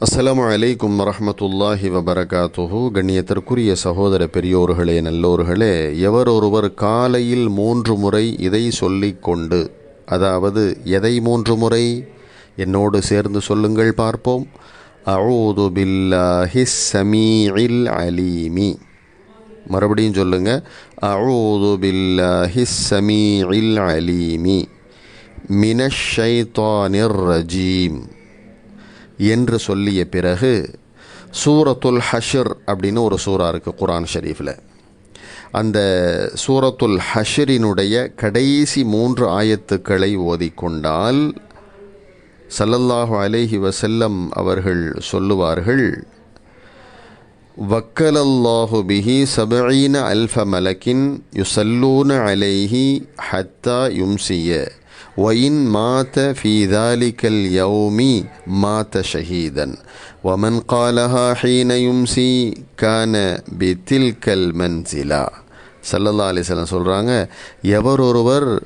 அஸ்லாம் அலைக்கும் வரஹ்மத்துல்லாஹி வபரகாத்துஹு. கண்ணியத்திற்குரிய சகோதர பெரியோர்களே நல்லோர்களே எவர் ஒருவர் காலையில் மூன்று முறை இதை சொல்லிக்கொண்டு அதாவது எதை மூன்று முறை? என்னோடு சேர்ந்து சொல்லுங்கள் பார்ப்போம். அவுது பில்லாஹி சமீஇல் அலீமி. மறுபடியும் சொல்லுங்க. அவுது பில்லாஹி சமீஇல் அலீமி. மினஷைத்தானிர் ரஜீம். என்று சொல்லிய பிறகு சூரத்துல் ஹஷர் அப்படின்னு ஒரு சூறா இருக்குது குரான் ஷரீஃபில். அந்த சூரத்துல் ஹஷரினுடைய கடைசி மூன்று ஆயத்துக்களை ஓதிக்கொண்டால் சல்லல்லாஹு அலேஹி வசல்லம் அவர்கள் சொல்லுவார்கள் வக்கலல்லாஹு பிஹி சபீன அல்ஃப மலக்கின் யுசல்லூன அலைஹி ஹத்தா யும்சிய. وإن مات في ذلك اليوم مات شهيدا ومن قالها حين يمسي كان بتلك المنزلة சல்லல்லா அலிஸ்லாம் சொல்கிறாங்க எவர் ஒருவர்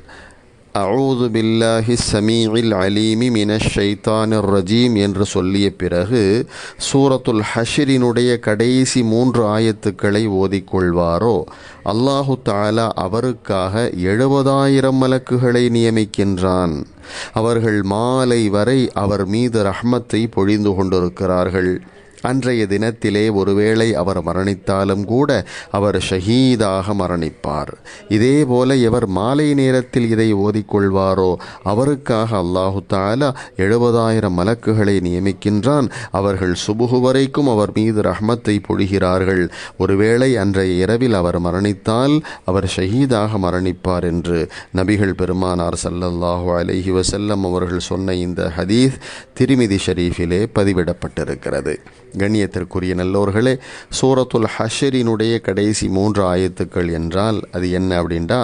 அவுது பில்லாஹி சமீஇல் அலீமி மினஷ் ஷைத்தானிர் ரஜீம் என்று சொல்லிய பிறகு சூரத்துல் ஹஷிரினுடைய கடைசி மூன்று ஆயத்துக்களை ஓதிக்கொள்வாரோ? அல்லாஹு தாலா அவருக்காக எழுபதாயிரம் மலக்குகளை நியமிக்கின்றான். அவர்கள் மாலை வரை அவர் மீது ரஹ்மத்தை பொழிந்து கொண்டிருக்கிறார்கள். அன்றைய தினத்திலே ஒருவேளை அவர் மரணித்தாலும் கூட அவர் ஷஹீதாக மரணிப்பார். இதே போல எவர் மாலை நேரத்தில் இதை ஓதிக்கொள்வாரோ அவருக்காக அல்லாஹு தாலா எழுபதாயிரம் மலக்குகளை நியமிக்கின்றான். அவர்கள் சுபுகு வரைக்கும் அவர் மீது ரஹ்மத்தை பொழிகிறார்கள். ஒருவேளை அன்றைய இரவில் அவர் மரணித்தால் அவர் ஷஹீதாக மரணிப்பார் என்று நபிகள் பெருமானார் சல்லல்லாஹு அலஹி வசல்லம் அவர்கள் சொன்ன இந்த ஹதீஸ் திருமிதி ஷரீஃபிலே பதிவிடப்பட்டிருக்கிறது. கண்ணியத்திற்குரிய நல்லோர்களே சூரத்துல் ஹஷரினுடைய கடைசி மூன்று ஆயத்துக்கள் என்றால் அது என்ன அப்படின்டா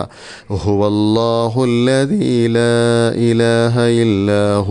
ஹுவல்லாஹுல்லதி லா இலாஹ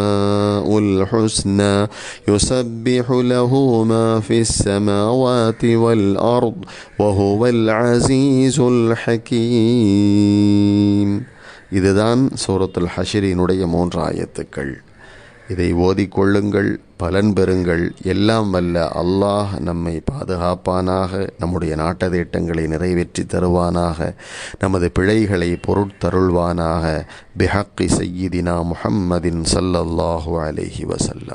الأسماء الحسنى يسبح له ما في السماوات والأرض وهو العزيز الحكيم இதுதான் சூரத்துல் ஹஷரினுடைய மூன்று ஆயத்துக்கள் இதை ஓதிக்கொள்ளுங்கள் பலன் பெறுங்கள். எல்லாம் வல்ல அல்லாஹ் நம்மை பாதுகாப்பானாக நம்முடைய நாட்டதிட்டங்களை நிறைவேற்றி தருவானாக நமது பிழைகளை பொருட்தருள்வானாக. பிஹக்கி சையீதினா முஹம்மதின் சல்லல்லாஹு அலைஹி வசல்லம்